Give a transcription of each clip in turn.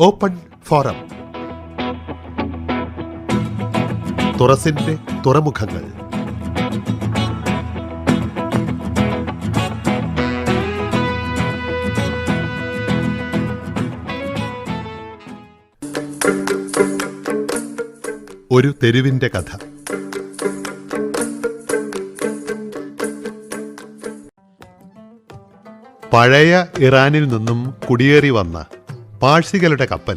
Open forum തുറസിന്റെ തുറമുഖങ്ങൾ. ഒരു തെരുവിന്റെ കഥ. പഴയ ഇറാനിൽ നിന്നും കുടിയേറി വന്ന പാഴ്സികളുടെ കപ്പൽ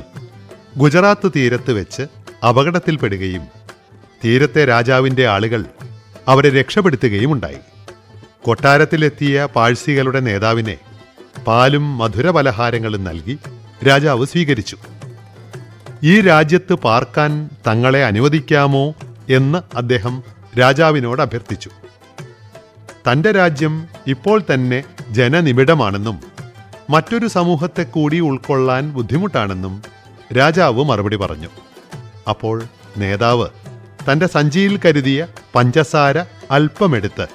ഗുജറാത്ത് തീരത്ത് വെച്ച് അപകടത്തിൽപ്പെടുകയും തീരത്തെ രാജാവിന്റെ ആളുകൾ അവരെ രക്ഷപ്പെടുത്തുകയും ഉണ്ടായി. കൊട്ടാരത്തിലെത്തിയ പാഴ്സികളുടെ നേതാവിനെ പാലും മധുരപലഹാരങ്ങളും നൽകി രാജാവ് സ്വീകരിച്ചു. ഈ രാജ്യത്ത് പാർക്കാൻ തങ്ങളെ അനുവദിക്കാമോ എന്ന് അദ്ദേഹം രാജാവിനോട് അഭ്യർത്ഥിച്ചു. തന്റെ രാജ്യം ഇപ്പോൾ തന്നെ ജനനിബിഡമാണെന്നും മറ്റൊരു സമൂഹത്തെ കൂടി ഉൾക്കൊള്ളാൻ ബുദ്ധിമുട്ടാണെന്നും രാജാവ് മറുപടി പറഞ്ഞു. അപ്പോൾ നേതാവ് തന്റെ സഞ്ചിയിൽ കരുതിയ പഞ്ചസാര അല്പമെടുത്ത്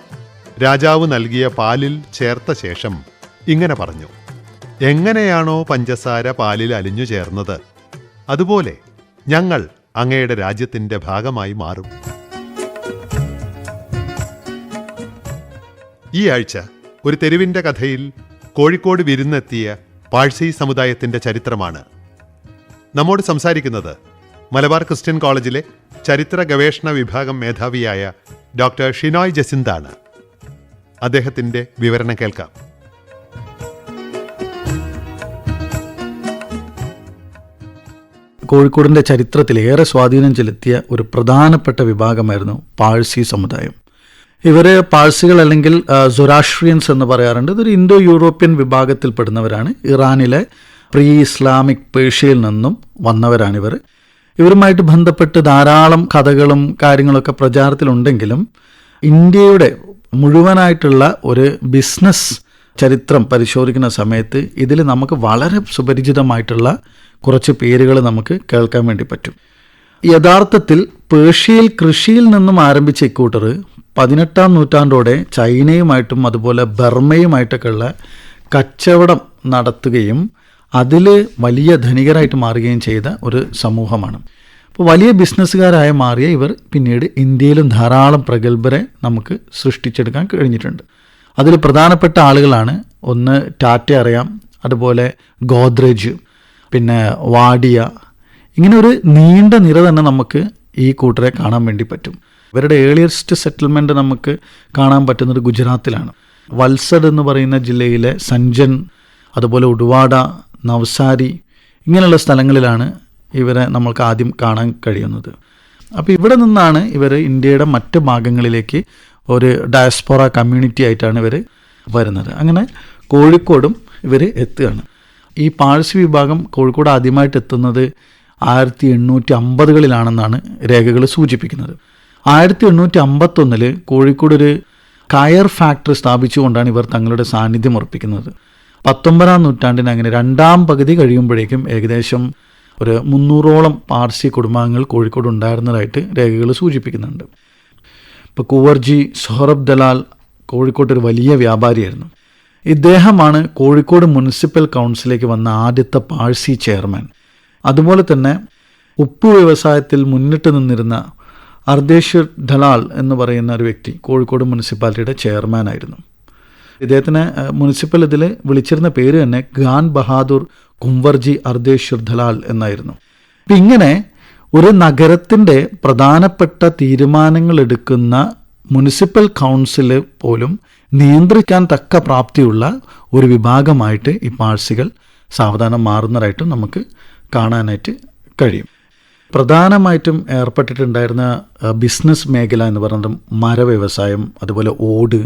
രാജാവ് നൽകിയ പാലിൽ ചേർത്ത ശേഷം ഇങ്ങനെ പറഞ്ഞു. എങ്ങനെയാണോ പഞ്ചസാര പാലിൽ അലിഞ്ഞു ചേർന്നത്? അതുപോലെ ഞങ്ങൾ അങ്ങയുടെ രാജ്യത്തിന്റെ ഭാഗമായി മാറും. ഈ ആഴ്ച ഒരു തെരുവിന്റെ കഥയിൽ കോഴിക്കോട് വിരുന്നെത്തിയ പാഴ്സി സമുദായത്തിന്റെ ചരിത്രമാണ്. നമ്മോട് സംസാരിക്കുന്നത് മലബാർ ക്രിസ്ത്യൻ കോളേജിലെ ചരിത്ര ഗവേഷണ വിഭാഗം മേധാവിയായ ഡോക്ടർ ഷിനോയ് ജസിന്താണ്. അദ്ദേഹത്തിന്റെ വിവരണം കേൾക്കാം. കോഴിക്കോടിന്റെ ചരിത്രത്തിൽ ഏറെ സ്വാധീനം ചെലുത്തിയ ഒരു പ്രധാനപ്പെട്ട വിഭാഗമായിരുന്നു പാഴ്സി സമുദായം. ഇവർ പാഴ്സികൾ അല്ലെങ്കിൽ സുരാഷ്ട്രിയൻസ് എന്ന് പറയാറുണ്ട്. ഇതൊരു ഇന്തോ യൂറോപ്യൻ വിഭാഗത്തിൽപ്പെടുന്നവരാണ്. ഇറാനിലെ പ്രീ ഇസ്ലാമിക് പേർഷ്യയിൽ നിന്നും വന്നവരാണിവർ. ഇവരുമായിട്ട് ബന്ധപ്പെട്ട് ധാരാളം കഥകളും കാര്യങ്ങളൊക്കെ പ്രചാരത്തിലുണ്ടെങ്കിലും ഇന്ത്യയുടെ മുഴുവനായിട്ടുള്ള ഒരു ബിസിനസ് ചരിത്രം പരിശോധിക്കുന്ന സമയത്ത് ഇതിൽ നമുക്ക് വളരെ സുപരിചിതമായിട്ടുള്ള കുറച്ച് പേരുകൾ നമുക്ക് കേൾക്കാൻ വേണ്ടി പറ്റും. യഥാർത്ഥത്തിൽ പേർഷ്യയിൽ കൃഷിയിൽ നിന്നും ആരംഭിച്ച ഇക്കൂട്ടർ പതിനെട്ടാം നൂറ്റാണ്ടോടെ ചൈനയുമായിട്ടും അതുപോലെ ബർമയുമായിട്ടൊക്കെയുള്ള കച്ചവടം നടത്തുകയും അതിൽ വലിയ ധനികരായിട്ട് മാറുകയും ചെയ്ത ഒരു സമൂഹമാണ്. അപ്പോൾ വലിയ ബിസിനസ്സുകാരായ മാറിയ ഇവർ പിന്നീട് ഇന്ത്യയിലും ധാരാളം പ്രഗത്ഭരെ നമുക്ക് സൃഷ്ടിച്ചെടുക്കാൻ കഴിഞ്ഞിട്ടുണ്ട്. അതിൽ പ്രധാനപ്പെട്ട ആളുകളാണ് ഒന്ന് ടാറ്റ അറിയാം അതുപോലെ ഗോദ്രേജ് പിന്നെ വാഡിയ ഇങ്ങനെ ഒരു നീണ്ട നിര തന്നെ നമുക്ക് ഈ കൂട്ടരെ കാണാൻ വേണ്ടി പറ്റും. ഇവരുടെ ഏർലിയസ്റ്റ് സെറ്റിൽമെന്റ് നമുക്ക് കാണാൻ പറ്റുന്നത് ഗുജറാത്തിലാണ്. വത്സഡ് എന്ന് പറയുന്ന ജില്ലയിലെ സഞ്ജൻ അതുപോലെ ഉടുവാഡ നവസാരി ഇങ്ങനെയുള്ള സ്ഥലങ്ങളിലാണ് ഇവരെ നമ്മൾക്ക് ആദ്യം കാണാൻ കഴിയുന്നത്. അപ്പോൾ ഇവിടെ നിന്നാണ് ഇവർ ഇന്ത്യയുടെ മറ്റ് ഭാഗങ്ങളിലേക്ക് ഒരു ഡയസ്പോറ കമ്മ്യൂണിറ്റി ആയിട്ടാണ് ഇവർ വരുന്നത്. അങ്ങനെ കോഴിക്കോടും ഇവർ എത്തുകയാണ്. ഈ പാഴ്സി വിഭാഗം കോഴിക്കോട് ആദ്യമായിട്ട് എത്തുന്നത് ആയിരത്തി എണ്ണൂറ്റി അമ്പതുകളിലാണെന്നാണ് രേഖകൾ സൂചിപ്പിക്കുന്നത്. ആയിരത്തി എണ്ണൂറ്റി അമ്പത്തൊന്നിൽ കോഴിക്കോട് ഒരു കയർ ഫാക്ടറി സ്ഥാപിച്ചുകൊണ്ടാണ് ഇവർ തങ്ങളുടെ സാന്നിധ്യം ഉറപ്പിക്കുന്നത്. പത്തൊമ്പതാം നൂറ്റാണ്ടിന് അങ്ങനെ രണ്ടാം പകുതി കഴിയുമ്പോഴേക്കും ഏകദേശം ഒരു മുന്നൂറോളം പാർസി കുടുംബാംഗങ്ങൾ കോഴിക്കോട് ഉണ്ടായിരുന്നതായിട്ട് രേഖകൾ സൂചിപ്പിക്കുന്നുണ്ട്. ഇപ്പോൾ കുവർജി സൊഹറബ് ദലാൽ കോഴിക്കോട്ട് ഒരു വലിയ വ്യാപാരിയായിരുന്നു. ഇദ്ദേഹമാണ് കോഴിക്കോട് മുനിസിപ്പൽ കൗൺസിലേക്ക് വന്ന ആദ്യത്തെ പാഴ്സി ചെയർമാൻ. അതുപോലെ തന്നെ ഉപ്പ് വ്യവസായത്തിൽ മുന്നിട്ട് നിന്നിരുന്ന അർദ്ദേശ്വർ ധലാൽ എന്ന് പറയുന്ന ഒരു വ്യക്തി കോഴിക്കോട് മുനിസിപ്പാലിറ്റിയുടെ ചെയർമാനായിരുന്നു ഇദ്ദേഹത്തിന് മുനിസിപ്പൽ ഇതിൽ വിളിച്ചിരുന്ന പേര് തന്നെ ഖാൻ ബഹാദൂർ കുംവർജി അർദ്ദേശ്വർ ധലാൽ എന്നായിരുന്നു. അപ്പം ഇങ്ങനെ ഒരു നഗരത്തിന്റെ പ്രധാനപ്പെട്ട തീരുമാനങ്ങൾ എടുക്കുന്ന മുനിസിപ്പൽ കൗൺസിൽ പോലും നിയന്ത്രിക്കാൻ തക്ക പ്രാപ്തിയുള്ള ഒരു വിഭാഗമായിട്ട് ഈ പാഴ്സികൾ സാവധാനം മാറുന്നതായിട്ടും നമുക്ക് കാണാനായിട്ട് കഴിയും. പ്രധാനമായിട്ടും ഏർപ്പെട്ടിട്ടുണ്ടായിരുന്ന ബിസിനസ് മേഖല എന്ന് പറയുന്നത് മരവ്യവസായം അതുപോലെ ഓട്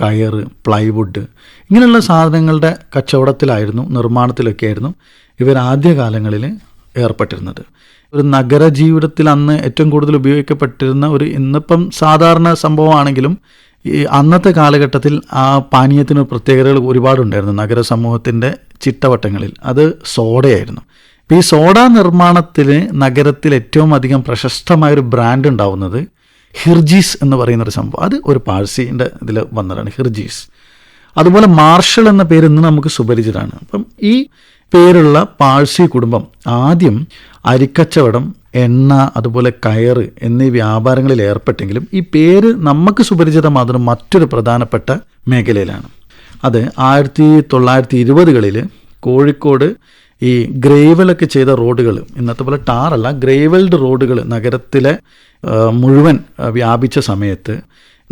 കയർ പ്ലൈവുഡ് ഇങ്ങനെയുള്ള സാധനങ്ങളുടെ കച്ചവടത്തിലായിരുന്നു നിർമ്മാണത്തിലൊക്കെ ആയിരുന്നു ഇവർ ആദ്യകാലങ്ങളിൽ ഏർപ്പെട്ടിരുന്നത്. ഒരു നഗര ജീവിതത്തിൽ അന്ന് ഏറ്റവും കൂടുതൽ ഉപയോഗിക്കപ്പെട്ടിരുന്ന ഒരു ഇന്നിപ്പം സാധാരണ സംഭവമാണെങ്കിലും ഈ അന്നത്തെ കാലഘട്ടത്തിൽ ആ പാനീയത്തിന് പ്രത്യേകതകൾ ഒരുപാടുണ്ടായിരുന്നു നഗര സമൂഹത്തിന്റെ ചിട്ടവട്ടങ്ങളിൽ. അത് സോഡയായിരുന്നു. ഈ സോഡ നിർമ്മാണത്തിന് നഗരത്തിൽ ഏറ്റവും അധികം പ്രശസ്തമായ ഒരു ബ്രാൻഡ് ഉണ്ടാവുന്നത് ഹിർജീസ് എന്ന് പറയുന്ന ഒരു സംഭവം. അത് ഒരു പാഴ്സിന്റെ ഇതിൽ വന്നതാണ് ഹിർജീസ്. അതുപോലെ മാർഷൽ എന്ന പേര് ഇന്ന് നമുക്ക് സുപരിചിതമാണ്. അപ്പം ഈ പേരുള്ള പാഴ്സി കുടുംബം ആദ്യം അരിക്കച്ചവടം എണ്ണ അതുപോലെ കയറ് എന്നീ വ്യാപാരങ്ങളിൽ ഏർപ്പെട്ടെങ്കിലും ഈ പേര് നമുക്ക് സുപരിചിതമാകുന്ന മറ്റൊരു പ്രധാനപ്പെട്ട മേഖലയിലാണ്. അത് ആയിരത്തി തൊള്ളായിരത്തി ഇരുപതുകളിൽ കോഴിക്കോട് ഈ ഗ്രേവലൊക്കെ ചെയ്ത റോഡുകൾ ഇന്നത്തെ പോലെ ടാറല്ല ഗ്രേവൽഡ് റോഡുകൾ നഗരത്തിലെ മുഴുവൻ വ്യാപിച്ച സമയത്ത്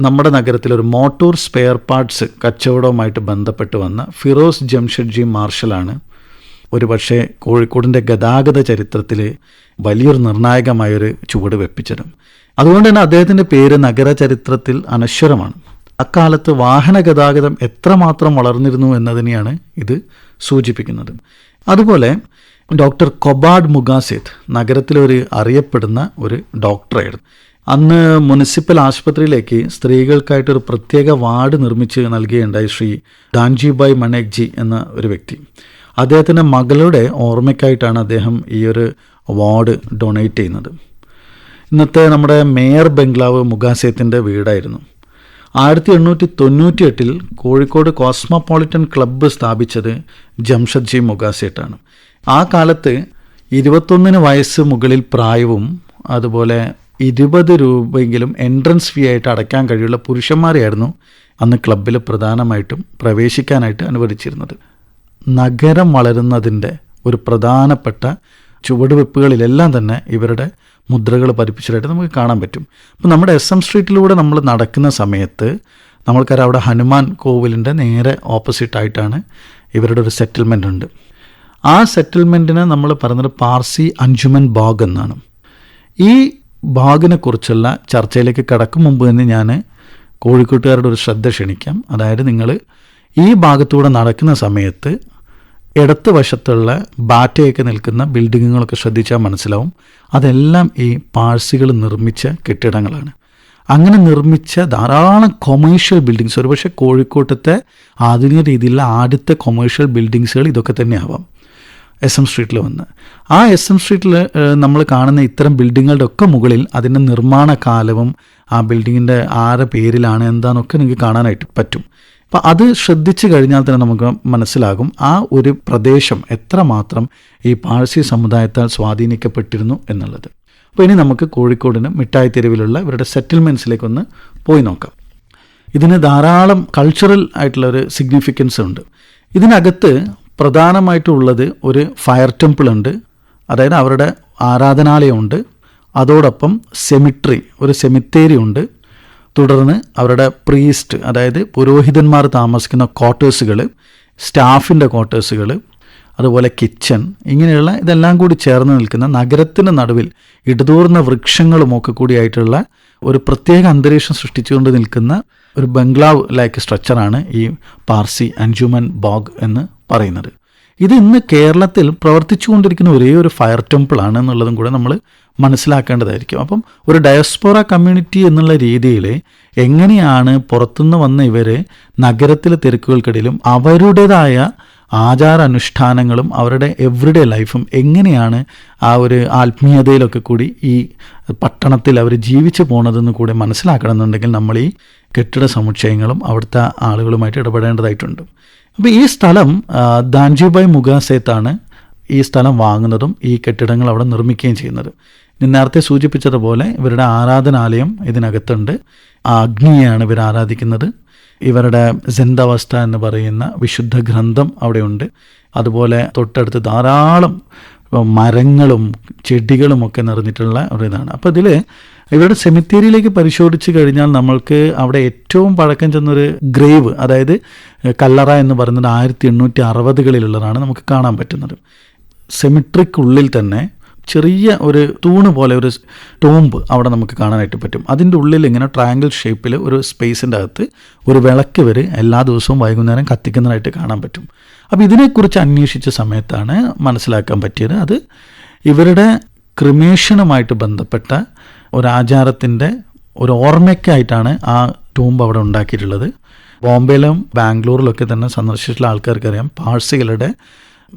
നമ്മുടെ നഗരത്തിലൊരു മോട്ടോർ സ്പെയർ പാർട്സ് കച്ചവടവുമായിട്ട് ബന്ധപ്പെട്ട് വന്ന ഫിറോസ് ജംഷഡ്ജി മാർഷലാണ് ഒരു പക്ഷേ കോഴിക്കോടിന്റെ ഗതാഗത ചരിത്രത്തിൽ വലിയൊരു നിർണായകമായൊരു ചുവട് വെപ്പിച്ചത്. അതുകൊണ്ട് തന്നെ അദ്ദേഹത്തിന്റെ പേര് നഗര ചരിത്രത്തിൽ അനശ്വരമാണ്. അക്കാലത്ത് വാഹന ഗതാഗതം എത്രമാത്രം വളർന്നിരുന്നു എന്നതിനെയാണ് ഇത് സൂചിപ്പിക്കുന്നത്. അതുപോലെ ഡോക്ടർ കൊബാഡ് നഗരത്തിലെ ഒരു അറിയപ്പെടുന്ന ഒരു ഡോക്ടറായിരുന്നു അന്ന് മുനിസിപ്പൽ ആശുപത്രിയിലേക്ക് സ്ത്രീകൾക്കായിട്ടൊരു പ്രത്യേക വാർഡ് നിർമ്മിച്ച് നൽകുകയുണ്ടായി ശ്രീ ഡാൻജിബായ് മണേക്ജി എന്ന ഒരു വ്യക്തി. അദ്ദേഹത്തിന്റെ മകളുടെ ഓർമ്മയ്ക്കായിട്ടാണ് അദ്ദേഹം ഈ ഒരു വാർഡ് ഡൊണേറ്റ് ചെയ്യുന്നത്. ഇന്നത്തെ നമ്മുടെ മേയർ ബംഗ്ലാവ് മുഗാസേത്തിന്റെ വീടായിരുന്നു. ആയിരത്തി എണ്ണൂറ്റി തൊണ്ണൂറ്റി എട്ടിൽ കോഴിക്കോട് കോസ്മോപോളിറ്റൻ ക്ലബ്ബ് സ്ഥാപിച്ചത് ജംഷദ്ജി മുഗാസേട്ടാണ്. ആ കാലത്ത് ഇരുപത്തൊന്നിന് വയസ്സ് മുകളിൽ പ്രായവും അതുപോലെ ഇരുപത് രൂപയെങ്കിലും എൻട്രൻസ് ഫീ ആയിട്ട് അടയ്ക്കാൻ കഴിയുള്ള പുരുഷന്മാരെയായിരുന്നു അന്ന് ക്ലബ്ബിൽ പ്രധാനമായിട്ടും പ്രവേശിക്കാനായിട്ട് അനുവദിച്ചിരുന്നത്. നഗരം വളരുന്നതിന്റെ ഒരു പ്രധാനപ്പെട്ട ചുവടുവെപ്പുകളിലെല്ലാം തന്നെ ഇവരുടെ മുദ്രകൾ പതിപ്പിച്ചതായിട്ട് നമുക്ക് കാണാൻ പറ്റും. അപ്പോൾ നമ്മുടെ എസ് എം സ്ട്രീറ്റിലൂടെ നമ്മൾ നടക്കുന്ന സമയത്ത് നമ്മൾക്കറിയാം അവിടെ ഹനുമാൻ കോവിലിന്റെ നേരെ ഓപ്പോസിറ്റായിട്ടാണ് ഇവരുടെ ഒരു സെറ്റിൽമെന്റ് ഉണ്ട്. ആ സെറ്റിൽമെന്റിനെ നമ്മൾ പറയുന്നത് പാർസി അഞ്ചുമൻ ബാഗ് എന്നാണ്. ഈ ബാഗിനെ കുറിച്ചുള്ള ചർച്ചയിലേക്ക് കടക്കും മുമ്പ് തന്നെ ഞാൻ കോഴിക്കോട്ടുകാരുടെ ഒരു ശ്രദ്ധ ക്ഷണിക്കാം. അതായത് നിങ്ങൾ ഈ ഭാഗത്തൂടെ നടക്കുന്ന സമയത്ത് ഇടത്ത് വശത്തുള്ള ബാറ്റയൊക്കെ നിൽക്കുന്ന ബിൽഡിങ്ങുകളൊക്കെ ശ്രദ്ധിച്ചാൽ മനസ്സിലാവും. അതെല്ലാം ഈ പാഴ്സികൾ നിർമ്മിച്ച കെട്ടിടങ്ങളാണ്. അങ്ങനെ നിർമ്മിച്ച ധാരാളം കൊമേഴ്ഷ്യൽ ബിൽഡിങ്സ് ഒരുപക്ഷെ കോഴിക്കോട്ടത്തെ ആധുനിക രീതിയിലുള്ള ആദ്യത്തെ കൊമേഴ്ഷ്യൽ ബിൽഡിങ്സുകൾ ഇതൊക്കെ തന്നെ ആവാം എസ് എം സ്ട്രീറ്റിൽ വന്ന്. ആ എസ് എം സ്ട്രീറ്റിൽ നമ്മൾ കാണുന്ന ഇത്തരം ബിൽഡിങ്ങുകളുടെ ഒക്കെ മുകളിൽ അതിന്റെ നിർമ്മാണ കാലവും ആ ബിൽഡിങ്ങിന്റെ ആരെ പേരിലാണ് എന്താണെന്നൊക്കെ നിങ്ങൾക്ക് കാണാനായിട്ട് പറ്റും. അപ്പോൾ അത് ശ്രദ്ധിച്ചു കഴിഞ്ഞാൽ തന്നെ നമുക്ക് മനസ്സിലാകും ആ ഒരു പ്രദേശം എത്രമാത്രം ഈ പാഴ്സി സമുദായത്താൽ സ്വാധീനിക്കപ്പെട്ടിരുന്നു എന്നുള്ളത്. അപ്പോൾ ഇനി നമുക്ക് കോഴിക്കോടിന് മിഠായി തെരുവിലുള്ള ഇവരുടെ സെറ്റിൽമെന്റ്സിലേക്കൊന്ന് പോയി നോക്കാം. ഇതിന് ധാരാളം കൾച്ചറൽ ആയിട്ടുള്ള ഒരു സിഗ്നിഫിക്കൻസ് ഉണ്ട്. ഇതിനകത്ത് പ്രധാനമായിട്ടുള്ളത് ഒരു ഫയർ ടെമ്പിൾ ഉണ്ട്. അതായത് അവരുടെ ആരാധനാലയമുണ്ട്. അതോടൊപ്പം സെമിട്രി ഒരു സെമിത്തേരി ഉണ്ട്. തുടർന്ന് അവരുടെ പ്രീസ്റ്റ് അതായത് പുരോഹിതന്മാർ താമസിക്കുന്ന ക്വാർട്ടേഴ്സുകൾ സ്റ്റാഫിന്റെ ക്വാർട്ടേഴ്സുകൾ അതുപോലെ കിച്ചൺ ഇങ്ങനെയുള്ള ഇതെല്ലാം കൂടി ചേർന്ന് നിൽക്കുന്ന നഗരത്തിന് നടുവിൽ ഇടതൂർന്ന വൃക്ഷങ്ങളുമൊക്കെ കൂടിയായിട്ടുള്ള ഒരു പ്രത്യേക അന്തരീക്ഷം സൃഷ്ടിച്ചുകൊണ്ട് നിൽക്കുന്ന ഒരു ബംഗ്ലാവ് ലൈക്ക് സ്ട്രക്ചറാണ് ഈ പാർസി അൻജുമൻ ബോഗ് എന്ന് പറയുന്നത്. ഇത് ഇന്ന് കേരളത്തിൽ പ്രവർത്തിച്ചുകൊണ്ടിരിക്കുന്ന ഒരേ ഒരു ഫയർ ടെമ്പിൾ ആണ് എന്നുള്ളതും കൂടെ നമ്മൾ മനസ്സിലാക്കേണ്ടതായിരിക്കും. അപ്പം ഒരു ഡയസ്പോറ കമ്മ്യൂണിറ്റി എന്നുള്ള രീതിയിൽ എങ്ങനെയാണ് പുറത്തുനിന്ന് വന്ന ഇവർ നഗരത്തിലെ തിരക്കുകൾക്കിടയിലും അവരുടേതായ ആചാരാനുഷ്ഠാനങ്ങളും അവരുടെ എവറിഡേ ലൈഫും എങ്ങനെയാണ് ആ ഒരു ആത്മീയതയിലൊക്കെ കൂടി ഈ പട്ടണത്തിൽ അവർ ജീവിച്ചു പോണതെന്ന് കൂടി മനസ്സിലാക്കണമെന്നുണ്ടെങ്കിൽ നമ്മൾ ഈ കെട്ടിട സമുച്ചയങ്ങളും അവിടുത്തെ ആളുകളുമായിട്ട് ഇടപെടേണ്ടതായിട്ടുണ്ട്. അപ്പോൾ ഈ സ്ഥലം ദാൻജിബായ് മുഗാസേത്താണ് ഈ സ്ഥലം വാങ്ങുന്നതും ഈ കെട്ടിടങ്ങൾ അവിടെ നിർമ്മിക്കുകയും ചെയ്യുന്നത്. നേരത്തെ സൂചിപ്പിച്ചതുപോലെ ഇവരുടെ ആരാധനാലയം ഇതിനകത്തുണ്ട്. ആ അഗ്നിയെയാണ് ഇവർ ആരാധിക്കുന്നത്. ഇവരുടെ ജന്തവസ്ഥ എന്ന് പറയുന്ന വിശുദ്ധ ഗ്രന്ഥം അവിടെയുണ്ട്. അതുപോലെ തൊട്ടടുത്ത് ധാരാളം മരങ്ങളും ചെടികളും ഒക്കെ നിറഞ്ഞിട്ടുള്ള ഒരു ഇതാണ് അപ്പോൾ ഇതിൽ ഇവരുടെ സെമിത്തേരിയിലേക്ക് പരിശോധിച്ച് കഴിഞ്ഞാൽ നമ്മൾക്ക് അവിടെ ഏറ്റവും പഴക്കം ചെന്നൊരു ഗ്രേവ് അതായത് കല്ലറ എന്ന് പറയുന്നത് ആയിരത്തി എണ്ണൂറ്റി അറുപതുകളിലുള്ളതാണ് നമുക്ക് കാണാൻ പറ്റുന്നത്. സെമിട്രിക്കുള്ളിൽ തന്നെ ചെറിയ ഒരു തൂണ് പോലെ ഒരു ടോംബ് അവിടെ നമുക്ക് കാണാനായിട്ട് പറ്റും. അതിന്റെ ഉള്ളിൽ ഇങ്ങനെ ട്രയാങ്കിൾ ഷേപ്പിൽ ഒരു സ്പേസിന്റെ അകത്ത് ഒരു വിളക്ക് വരെ എല്ലാ ദിവസവും വൈകുന്നേരം കത്തിക്കുന്നതായിട്ട് കാണാൻ പറ്റും. അപ്പോൾ ഇതിനെക്കുറിച്ച് അന്വേഷിച്ച സമയത്താണ് മനസ്സിലാക്കാൻ പറ്റിയത്. അത് ഇവരുടെ ക്രിമേഷനുമായിട്ട് ബന്ധപ്പെട്ട ഒരാചാരത്തിന്റെ ഒരു ഓർമ്മയ്ക്കായിട്ടാണ് ആ ടൂമ്പ് അവിടെ ഉണ്ടാക്കിയിട്ടുള്ളത്. ബോംബെയിലും ബാംഗ്ലൂരിലൊക്കെ തന്നെ സന്ദർശിച്ചിട്ടുള്ള ആൾക്കാർക്കറിയാം പാഴ്സികളുടെ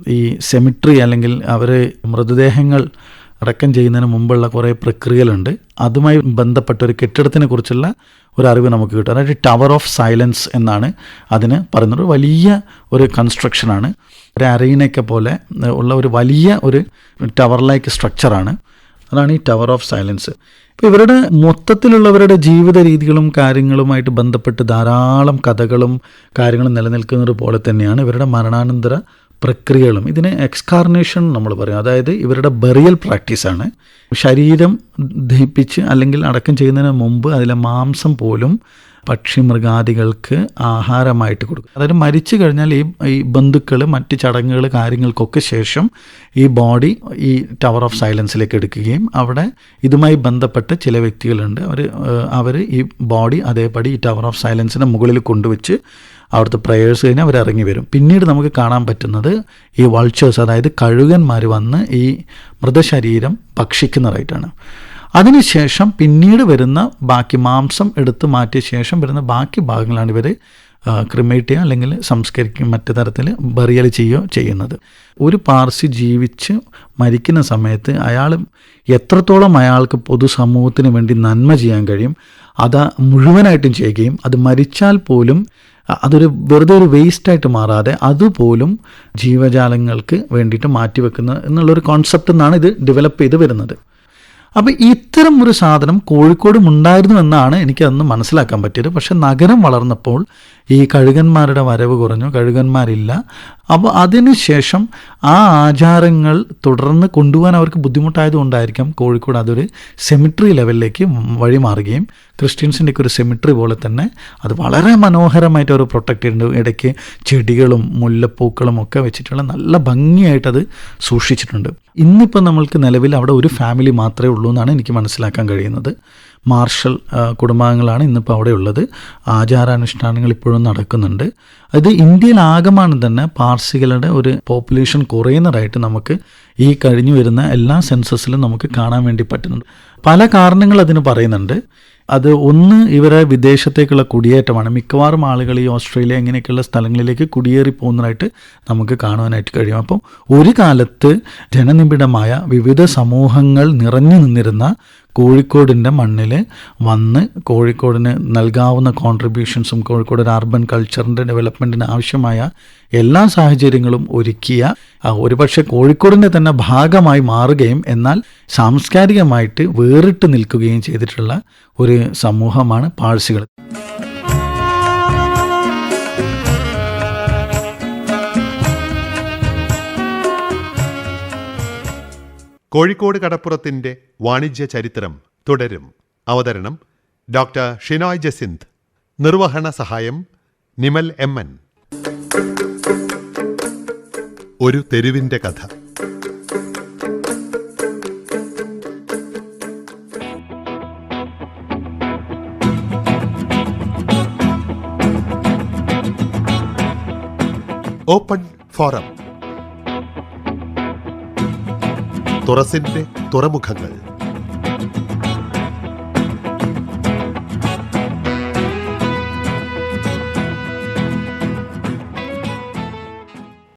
ഈ സെമിട്രി അല്ലെങ്കിൽ അവർ മൃതദേഹങ്ങൾ അടക്കം ചെയ്യുന്നതിന് മുമ്പുള്ള കുറേ പ്രക്രിയകളുണ്ട്. അതുമായി ബന്ധപ്പെട്ട ഒരു കെട്ടിടത്തിനെ കുറിച്ചുള്ള ഒരു അറിവ് നമുക്ക് കിട്ടും. അതായത് ടവർ ഓഫ് സൈലൻസ് എന്നാണ് അതിന് പറയുന്നത്. വലിയ ഒരു കൺസ്ട്രക്ഷനാണ് ഒരു അറീനയൊക്കെ പോലെ ഉള്ള ഒരു വലിയ ഒരു ടവർ ലൈക്ക് സ്ട്രക്ചറാണ് അതാണ് ഈ ടവർ ഓഫ് സൈലൻസ് ഇപ്പോൾ ഇവരുടെ മൊത്തത്തിലുള്ളവരുടെ ജീവിത രീതികളും കാര്യങ്ങളുമായിട്ട് ബന്ധപ്പെട്ട് ധാരാളം കഥകളും കാര്യങ്ങളും നിലനിൽക്കുന്നത് പോലെ തന്നെയാണ് ഇവരുടെ മരണാനന്തര പ്രക്രിയകളും ഇതിനെ എക്സ്കാർണേഷൻ നമ്മൾ പറയും. അതായത് ഇവരുടെ ബെറിയൽ പ്രാക്ടീസാണ് ശരീരം ദഹിപ്പിച്ച് അല്ലെങ്കിൽ അടക്കം ചെയ്യുന്നതിന് മുമ്പ് അതിലെ മാംസം പോലും പക്ഷി മൃഗാദികൾക്ക് ആഹാരമായിട്ട് കൊടുക്കും. അതായത് മരിച്ചു കഴിഞ്ഞാൽ ഈ ഈ ബന്ധുക്കൾ മറ്റ് ചടങ്ങുകൾ കാര്യങ്ങൾക്കൊക്കെ ശേഷം ഈ ബോഡി ഈ ടവർ ഓഫ് സൈലൻസിലേക്ക് എടുക്കുകയും അവിടെ ഇതുമായി ബന്ധപ്പെട്ട ചില വ്യക്തികളുണ്ട്. അവർ അവർ ഈ ബോഡി അതേപടി ഈ ടവർ ഓഫ് സൈലൻസിന്റെ മുകളിൽ കൊണ്ടുവച്ച് അവിടുത്തെ പ്രയേഴ്സ് കഴിഞ്ഞ് അവർ ഇറങ്ങി വരും. പിന്നീട് നമുക്ക് കാണാൻ പറ്റുന്നത് ഈ വൾച്ചേഴ്സ് അതായത് കഴുകന്മാർ വന്ന് ഈ മൃതശരീരം ഭക്ഷിക്കുന്നതായിട്ടാണ് അതിനുശേഷം പിന്നീട് വരുന്ന ബാക്കി മാംസം എടുത്ത് മാറ്റിയ ശേഷം വരുന്ന ബാക്കി ഭാഗങ്ങളാണ് ഇവർ ക്രിമേറ്റ് ചെയ്യുക അല്ലെങ്കിൽ സംസ്കരിക്കുകയും മറ്റു തരത്തിൽ ബറിയൽ ചെയ്യുകയോ ചെയ്യുന്നത്. ഒരു പാർസി ജീവിച്ച് മരിക്കുന്ന സമയത്ത് അയാൾ എത്രത്തോളം അയാൾക്ക് പൊതുസമൂഹത്തിന് വേണ്ടി നന്മ ചെയ്യാൻ കഴിയും അത് മുഴുവനായിട്ടും ചെയ്യുകയും അത് മരിച്ചാൽ പോലും അതൊരു വെറുതെ ഒരു വേസ്റ്റായിട്ട് മാറാതെ അതുപോലും ജീവജാലങ്ങൾക്ക് വേണ്ടിയിട്ട് മാറ്റിവെക്കുന്ന എന്നുള്ളൊരു കോൺസെപ്റ്റ് നിന്നാണ് ഇത് ഡെവലപ്പ് ചെയ്ത് വരുന്നത്. അപ്പോൾ ഇത്തരം ഒരു സാധനം കോഴിക്കോടും ഉണ്ടായിരുന്നു എന്നാണ് എനിക്ക് അന്ന് മനസ്സിലാക്കാൻ പറ്റിയത്. പക്ഷെ നഗരം വളർന്നപ്പോൾ ഈ കഴുകന്മാരുടെ വരവ് കുറഞ്ഞു കഴുകന്മാരില്ല. അപ്പോൾ അതിനുശേഷം ആ ആചാരങ്ങൾ തുടർന്ന് കൊണ്ടുപോകാൻ അവർക്ക് ബുദ്ധിമുട്ടായതുകൊണ്ടായിരിക്കാം കോഴിക്കോട് അതൊരു സെമിട്രി ലെവലിലേക്ക് വഴിമാറുകയും ക്രിസ്ത്യൻസിന്റെ ഒക്കെ ഒരു സെമിട്രി പോലെ തന്നെ അത് വളരെ മനോഹരമായിട്ട് അവർ പ്രൊട്ടക്ട് ചെയ്തിട്ടുണ്ട്. ഇടയ്ക്ക് ചെടികളും മുല്ലപ്പൂക്കളും ഒക്കെ വെച്ചിട്ടുള്ള നല്ല ഭംഗിയായിട്ട് അത് സൂക്ഷിച്ചിട്ടുണ്ട്. ഇന്നിപ്പോൾ നമ്മൾക്ക് നിലവിൽ അവിടെ ഒരു ഫാമിലി മാത്രമേ ഉള്ളൂ എന്നാണ് എനിക്ക് മനസ്സിലാക്കാൻ കഴിയുന്നത്. മാർഷൽ കുടുംബാംഗങ്ങളാണ് ഇന്നിപ്പോൾ അവിടെ ഉള്ളത് ആചാരാനുഷ്ഠാനങ്ങൾ ഇപ്പോഴും നടക്കുന്നുണ്ട്. അത് ഇന്ത്യയിലാകമാണ് തന്നെ പാർസികളുടെ ഒരു പോപ്പുലേഷൻ കുറയുന്നതായിട്ട് നമുക്ക് ഈ കഴിഞ്ഞു വരുന്ന എല്ലാ സെൻസസിലും നമുക്ക് കാണാൻ വേണ്ടി പറ്റുന്നുണ്ട്. പല കാരണങ്ങൾ അതിന് പറയുന്നുണ്ട്. അത് ഒന്ന് ഇവരെ വിദേശത്തേക്കുള്ള കുടിയേറ്റമാണ്. മിക്കവാറും ആളുകൾ ഈ ഓസ്ട്രേലിയ ഇങ്ങനെയൊക്കെയുള്ള സ്ഥലങ്ങളിലേക്ക് കുടിയേറി പോകുന്നതായിട്ട് നമുക്ക് കാണുവാനായിട്ട് കഴിയും. അപ്പം ഒരു കാലത്ത് ജനനിബിഡമായ വിവിധ സമൂഹങ്ങൾ നിറഞ്ഞു നിന്നിരുന്ന കോഴിക്കോടിന്റെ മണ്ണിൽ വന്ന് കോഴിക്കോടിന് നൽകാവുന്ന കോൺട്രിബ്യൂഷൻസും കോഴിക്കോട് ഒരു അർബൻ കൾച്ചറിന്റെ ഡെവലപ്മെന്റിന് ആവശ്യമായ എല്ലാ സാഹചര്യങ്ങളും ഒരുക്കിയ ഒരുപക്ഷെ കോഴിക്കോടിന്റെ തന്നെ ഭാഗമായി മാറുകയും എന്നാൽ സാംസ്കാരികമായിട്ട് വേറിട്ട് നിൽക്കുകയും ചെയ്തിട്ടുള്ള ഒരു സമൂഹമാണ് പാഴ്സികൾ. കോഴിക്കോട് കടപ്പുറത്തിന്റെ വാണിജ്യ ചരിത്രം തുടരും. അവതരണം ഡോക്ടർ ഷിനോയ് ജസിന്ത്. നിർവഹണ സഹായം നിമൽ എം. എൻ. ഒരു തെരുവിന്റെ കഥ. Open forum. തുറസിന്റെ തുറമുഖങ്ങൾ.